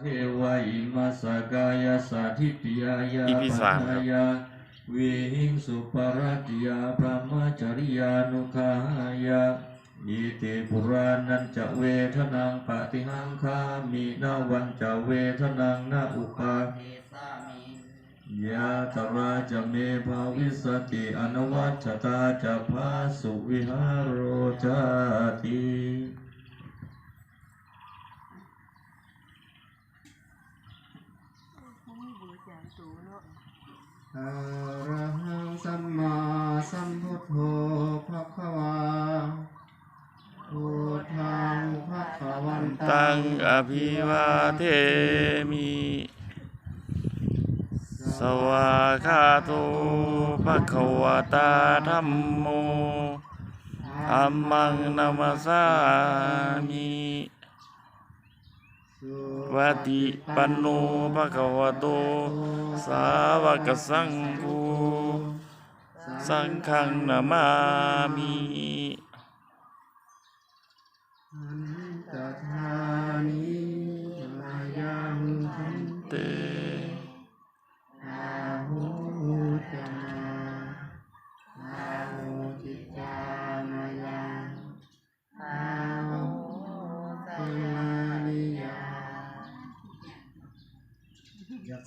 เทวาอิมาสกายาสาธิติยายา EP สามครับปัญญาวิหิงสุปรติยาพระมจริยานุขายาอิติปุรานันจะเวทนังปฏิหังคามินาวันจะเวทนังนาอุปายะตราจะเมภาวิสติอนวัชตาจะพาสุวิหารโรจาติ อระหังสัมมาสัมพุทโธภะคะวาพุทธังภะคะวันตังอภิวาเทมิ สวาคาโตภะคะวะตาธัมโม ธัมมังนามัสสามิ วัติปันโนภะคะวะโต สาวกสังโฆสังฆังนามามิอัทานิมายังทันเตอาหูจาอาหูจิตามายังอาหูตา ยั